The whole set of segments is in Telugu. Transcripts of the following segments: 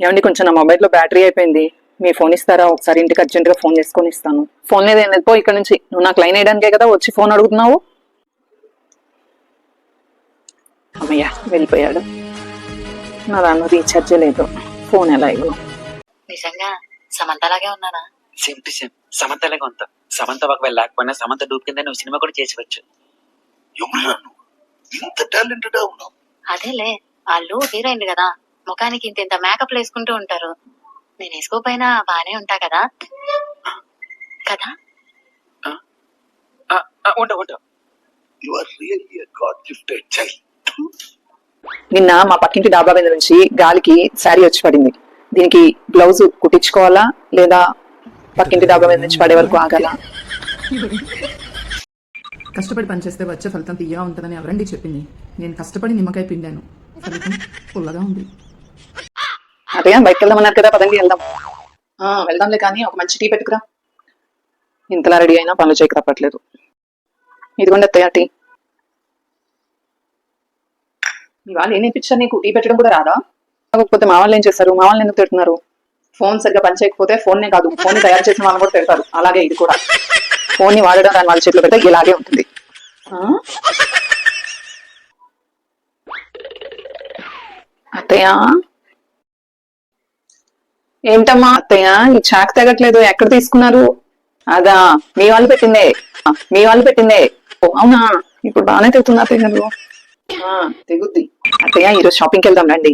ఏమండి కొంచెం నా మొబైల్లో బ్యాటరీ అయిపోయింది. మీ ఫోన్ ఇస్తారా? ఒకసారి ఇంటికి అర్జెంట్గా ఫోన్ చేసుకొని ఇస్తాను. ఫోన్ లేదేం లేదు. పో ఇక్కడ నుంచి. నువ్వు నాకు లైన్ వేయడానికే కదా వచ్చి ఫోన్ అడుగుతున్నావు? అమ్మయ్యా వెళ్ళిపోయాడు. నా దానిలో రీఛార్జ్ లేదు. ఫోన్ ఎలా ఇవ్వను నిజంగా సమంతలాగే ఉన్నానా? సేమ్ టు సేమ్ సమంతలాగా ఉంటాం. సమంత ఒకవేళ లేకపోయినా సమంత డూప్ కింద నువ్వు సినిమా కూడా చేసేవచ్చు. ఎవరురా నువ్వు ఇంత టాలెంటెడ్ ఉన్నావు. అదేలే వాళ్ళు హీరోయిన్లు కదా. ముఖానికి ఇంత ఇంత మేకప్ వేసుకుంటూ ఉంటారు. నేను వేసుకోపోయినా బానే ఉంటా కదా? కదా? ఆ, ఆ, ఉంటా ఉంటా you are really God gifted child నిన్న మా పక్కింటి డాబా మీద నుంచి గాలికి శారీ వచ్చి పడింది. దీనికి బ్లౌజ్ కుట్టించుకోవాలా లేదా పక్కింటి డాబా మీద నుంచి పడే వరకు ఆగాల? కష్టపడి పనిచేస్తే వచ్చే ఫలితం తీయగా ఉంటుందని ఎవరండి చెప్పింది? నేను కష్టపడి నిమ్మకాయ పిండాను. ఫలితం పుల్లగా ఉంది. అదే బయటకు వెళ్దామన్నారు కదా పదండి వెళ్దాం. ఆ, వెళ్దాంలే కానీ ఒక మంచి టీ పెట్టుకురా. ఇంతలా రెడీ అయినా పనులు చేయక తప్పట్లేదు. ఇదిగోండి అత్తయ్య టీ. ఇవాళ ఏం నేర్పించారు నీకు? టీ పెట్టడం కూడా రాదా? కాకపోతే మా వాళ్ళు ఏం చేస్తారు? మా వాళ్ళని ఎందుకు తిడుతున్నారు? ఫోన్ సరిగ్గా పని చేయకపోతే ఫోన్నే కాదు ఫోన్ తయారు చేసిన వాళ్ళని కూడా తిడతారు. అలాగే ఇది కూడా. ఫోన్ని వాడడం దాని వాళ్ళ చేతిలో పెడితే ఇలాగే ఉంటుంది. ఆ? అత్తయ్య? ఏంటమ్మా అత్తయ్య ఈ చాక్ తగ్గట్లేదు ఎక్కడ తీసుకున్నారు? అదా మీ వాళ్ళు పెట్టిందే. మీ వాళ్ళు పెట్టిందే. ఓ, అవునా? ఇప్పుడు బాగానే తెగుతుంది అత్తయ్య గారు తెగుద్ది. అత్తయ్య ఈరోజు షాపింగ్కి వెళ్దాం రండి.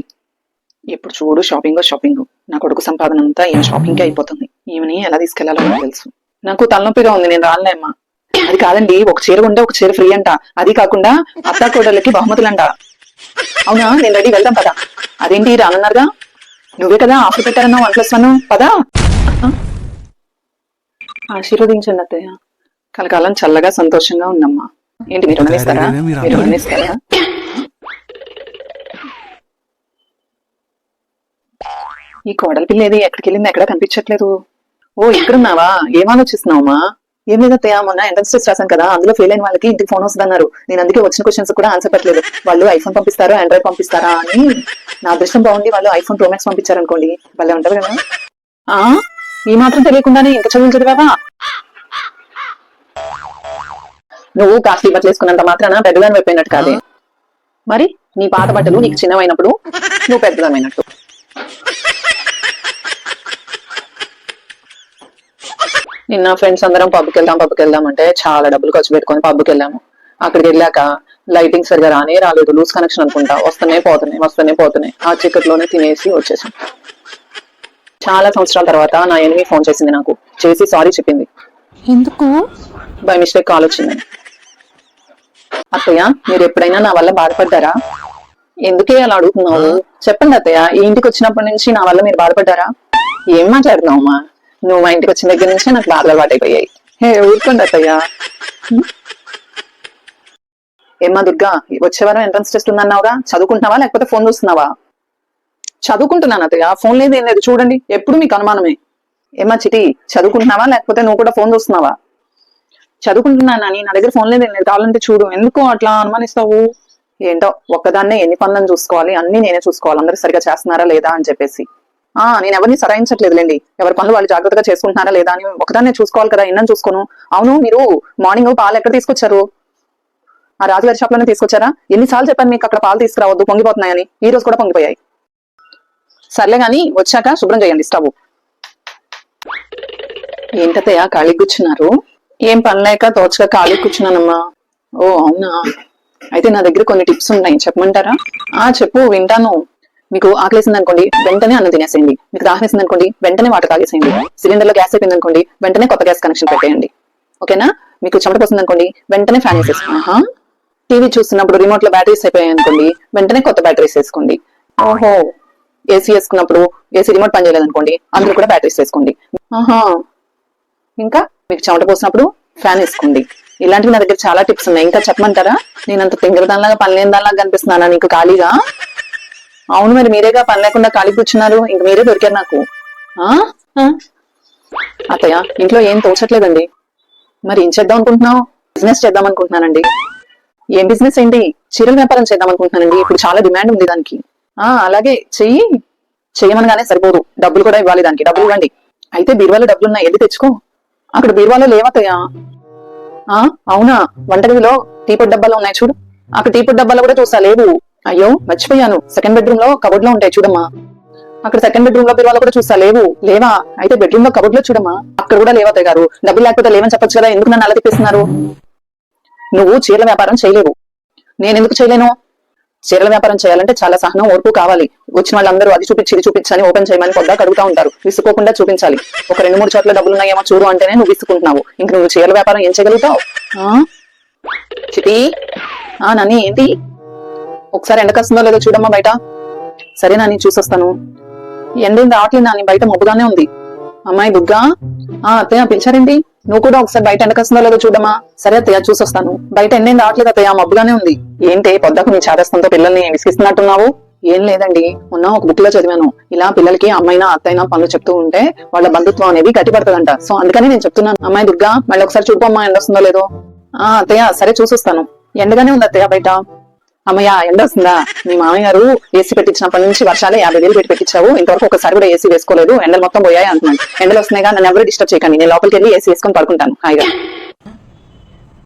ఎప్పుడు చూడు షాపింగ్ షాపింగ్. నా కొడుకు సంపాదన అంతా ఈయన షాపింగ్కే అయిపోతుంది. ఈమెని ఎలా తీసుకెళ్ళాలో నాకు తెలుసు. నాకు తలనొప్పిగా ఉంది నేను రానులే అమ్మా. అది కాదండి ఒక చీర ఉంటే ఒక చీర ఫ్రీ అంట. అది కాకుండా అత్తా కోడళ్ళకి బహుమతులంట. అవునా? నేను రెడీ వెళ్దాం పదా. అదేంటి రానన్నారుగా? నువ్వే కదా ఆఫర్ పెట్టారన్నావు వన్ ప్లస్ వన్ పదా? ఆశీర్వదించండి అత్తయ్య. కలకాలం చల్లగా సంతోషంగా ఉందమ్మా. ఏంటి మీరు రుణమిస్తారా మీరు రుణమిస్తారా ఈ కోడలి పిల్ల ఏది ఎక్కడికి వెళ్ళింది ఎక్కడ కనిపించట్లేదు. ఓ ఇక్కడున్నావా? ఏం ఆలోచిస్తున్నావమ్మా ఏం లేదు మొన్న ఎంట్రన్స్ టెస్ట్ రాశాను కదా అందులో ఫెయిల్ అయిన వాళ్ళకి ఇంటికి ఫోన్ వస్తుంది అన్నారు నేను అందుకే వచ్చిన క్వశ్చన్స్ కూడా ఆన్సర్ పెట్టలేదు. వాళ్ళు ఐఫోన్ పంపిస్తారా ఆండ్రాయిడ్ పంపిస్తారా అని నా అదృష్టం బాగుంది వాళ్ళు ఐఫోన్ ప్రో మ్యాక్స్ పంపించారు అనుకోండి భలే ఉంటారు కదా. ఆ? ఈ మాత్రం తెలియకుండానే ఇంత చదువులు చదివావా? నువ్వు కాస్ట్లీ బట్టలు వేసుకున్నంత మాత్రాన పెద్దదాని అయిపోయినట్టు కాదే మరి నీ పాత బట్టలు నీకు చిన్నవైనప్పుడు నువ్వు పెద్దదామైనట్టు నిన్న ఫ్రెండ్స్ అందరం పబ్కి వెళ్దాం పబ్కి వెళ్దాం అంటే చాలా డబ్బులు ఖర్చు పెట్టుకొని పబ్కి వెళ్ళాము. అక్కడికి వెళ్ళాక లైటింగ్ సరిగా రానే రాలేదు లూజ్ కనెక్షన్ అనుకుంటా. వస్తూనే పోతున్నాయి వస్తూనే పోతున్నాయి. ఆ చికెట్లోనే తినేసి వచ్చేసాం. చాలా సంవత్సరాల తర్వాత నా ఎనిమి ఫోన్ చేసింది నాకు. చేసి సారీ చెప్పింది. ఎందుకు? బై మిస్టేక్ కాల్ వచ్చింది. అత్తయ్య మీరు ఎప్పుడైనా నా వల్ల బాధపడ్డారా? ఎందుకే అలా అడుగుతున్నావు? చెప్పండి అత్తయ్య ఈ ఇంటికి వచ్చినప్పటి నుంచి నా వల్ల మీరు బాధపడ్డారా? ఏం మాట్లాడుతున్నావమ్మా నువ్వు మా ఇంటికి వచ్చిన దగ్గర నుంచే నాకు అలవాటు అలవాటైపోయాయి. హే ఊరుకోండి అత్తయ్య. ఏమ్మా దుర్గా వచ్చే వారం ఎంట్రన్స్ టెస్ట్ ఉందన్నావుగా? చదువుకుంటున్నావా లేకపోతే ఫోన్ చూస్తున్నావా? చదువుకుంటున్నాను అత్తయ్య. ఫోన్ లేదు ఏం లేదు చూడండి. ఎప్పుడు మీకు అనుమానమే. ఏమ్మా చిటి చదువుకుంటున్నావా లేకపోతే నువ్వు కూడా ఫోన్ చూస్తున్నావా? చదువుకుంటున్నాను? అని నా దగ్గర ఫోన్ లేదు ఏం లేదు కావాలంటే చూడు. ఎందుకు అట్లా అనుమానిస్తావు? ఏంటో ఒక్కదాన్నే ఎన్ని పనులను చూసుకోవాలి? అన్ని నేనే చూసుకోవాలి. అందరూ సరిగా చేస్తున్నారా లేదా అని చెప్పేసి. ఆ నేను ఎవరిని సరాయించట్లేదులేండి ఎవరి పనులు వాళ్ళు జాగ్రత్తగా చేసుకుంటున్నారా లేదా అని ఒకదాన్నే చూసుకోవాలి కదా ఎన్నని చూసుకోను. అవును మీరు మార్నింగ్ పాలు ఎక్కడ తీసుకొచ్చారు? ఆ రాజుగారి షాప్లోనే తీసుకొచ్చారా? ఎన్నిసార్లు చెప్పాను మీకు అక్కడ పాలు తీసుకురావద్దు పొంగిపోతున్నాయని. ఈ రోజు కూడా పొంగిపోయాయి. సర్లే గాని వచ్చాక శుభ్రం చేయండి స్టవ్. ఏంటత్తయ్య ఖాళీ కూర్చున్నారు? ఏం పని లేక తోచగా ఖాళీ కూర్చున్నానమ్మా. ఓ అవునా? అయితే నా దగ్గర కొన్ని టిప్స్ ఉన్నాయి చెప్పమంటారా? ఆ చెప్పు వింటాను. మీకు ఆకలేసింది అనుకోండి వెంటనే అన్నం తినేసేయండి. మీకు దాహేసింది అనుకోండి వెంటనే వాటర్ తాగేసేయండి. సిలిండర్లో గ్యాస్ అయిపోయింది అనుకోండి వెంటనే కొత్త గ్యాస్ కనెక్షన్ పెట్టేయండి. ఓకేనా? మీకు చెమట పోసింది అనుకోండి వెంటనే ఫ్యాన్ వేసేసుకోండి టీవీ చూస్తున్నప్పుడు రిమోట్లో బ్యాటరీస్ అయిపోయాయి అనుకోండి వెంటనే కొత్త బ్యాటరీస్ వేసుకోండి. ఓహో. ఏసీ వేసుకున్నప్పుడు ఏసీ రిమోట్ పని చేయలేదు అనుకోండి అందులో కూడా బ్యాటరీస్ వేసుకోండి. ఆహా. ఇంకా మీకు చెమట పోసినప్పుడు ఫ్యాన్ వేసుకోండి. ఇలాంటివి నా దగ్గర చాలా టిప్స్ ఉన్నాయి. ఇంకా చెప్పమంటారా? నేను అంత తింగరదానిలాగా పని లేని దానిలాగా కనిపిస్తున్నానా నీకు ఖాళీగా? అవును మరి మీరేగా పని లేకుండా ఖాళీ కూర్చున్నారు? ఇంక మీరే దొరికారు నాకు. ఆ? అత్తయ్య ఇంట్లో ఏం తోచట్లేదండి. మరి ఏం చేద్దాం అనుకుంటున్నావు? బిజినెస్ చేద్దాం అనుకుంటున్నానండి. ఏం బిజినెస్ ఏంటి? చీరల వ్యాపారం చేద్దాం అనుకుంటున్నానండి. ఇప్పుడు చాలా డిమాండ్ ఉంది దానికి. ఆ అలాగే చెయ్యి. చేయమనగానే సరిపోదు. డబ్బులు కూడా ఇవ్వాలి దానికి. డబ్బులు ఇవ్వండి. అయితే బీరువాలో డబ్బులు ఉన్నాయి వెళ్ళి తెచ్చుకో. అక్కడ బీరువాలో లేవతయ్యా ఆ? అవునా? వంటగదిలో టీపొట్ డబ్బాలు ఉన్నాయి చూడు. అక్కడ టీపొట్ డబ్బాలో కూడా చూసా లేవు. అయ్యో మర్చిపోయాను. సెకండ్ బెడ్రూమ్లో కబోర్డ్లో ఉంటాయి చూడమ్మా. అక్కడ సెకండ్ బెడ్రూమ్లో బీరువాలో కూడా చూసా లేవు. లేవా? అయితే బెడ్రూమ్లో కబోర్డ్లో చూడమ్మా. అక్కడ కూడా లేవతయ్య గారు? డబ్బులు లేకపోతే లేవని చెప్పొచ్చు కదా ఎందుకు నన్ను అలా నువ్వు చీరల వ్యాపారం చేయలేవు. నేను ఎందుకు చేయలేను? చీరల వ్యాపారం చేయాలంటే చాలా సహనం ఓర్పు కావాలి. వచ్చిన వాళ్ళందరూ అది చూపించి ఇది చూపించని ఓపెన్ చేయమని పొద్దా కడుగుతా ఉంటారు. విసుకోకుండా చూపించాలి. ఒక రెండు మూడు చోట్ల డబ్బులు ఉన్నాయేమో చూడు అంటేనే నువ్వు విసుకుంటున్నావు ఇంక నువ్వు చీరల వ్యాపారం ఏం చేయగలుగుతావు? ఆ? చిటి ఆ నాని ఏంటి? ఒకసారి ఎండకొస్తుందో లేదో చూడమ్మా బయట. సరే నాని చూసొస్తాను. ఎండింది రావట్లేదు నాని బయట మబ్బుగానే ఉంది. అమ్మాయి దుర్గా? ఆ అత్తయ్య పిలిచారండి నువ్వు కూడా ఒకసారి బయట ఎండకొస్తుందో లేదో చూడమ్మా. సరే అత్తయ్య చూసొస్తాను. బయట ఎండింది రావట్లేదు అత్తయ్య? మబ్బుగానే ఉంది. ఏంటి పొద్దుకు నీ చేదస్తంతో పిల్లల్ని విసిగిస్తున్నట్టున్నావు? ఏం లేదండి. మొన్న ఒక బుక్లో చదివాను. ఇలా పిల్లలకి అమ్మాయినా అత్తైనా పనులు చెప్తూ ఉంటే వాళ్ళ బంధుత్వం అనేది గట్టిపడుతుందంట. సో అందుకని నేను చెప్తున్నాను. అమ్మాయి దుర్గా మళ్ళీ ఒకసారి చూపమ్మా ఎండ వస్తుందో లేదో. ఆ అత్తయ్య సరే చూసొస్తాను. ఎండగానే ఉంది అత్తయ్య బయట. అమ్మయ్య ఎండ వస్తుందా? మీ మామయ్య గారు ఏసీ పెట్టించినప్పటి నుంచి వర్షాలే యాభై వేలు పెట్టి పెట్టించావు. ఇంతవరకు ఒకసారి కూడా ఏసీ వేసుకోలేదు. ఎండలు మొత్తం పోయాయి అంటున్నాను ఎండలు వస్తున్నాయిగా నన్ను ఎవరు డిస్టర్బ్ చేయకండి. నేను లోపలికి వెళ్ళి ఏసీ వేసుకొని పడుకుంటాను. హాయిగా.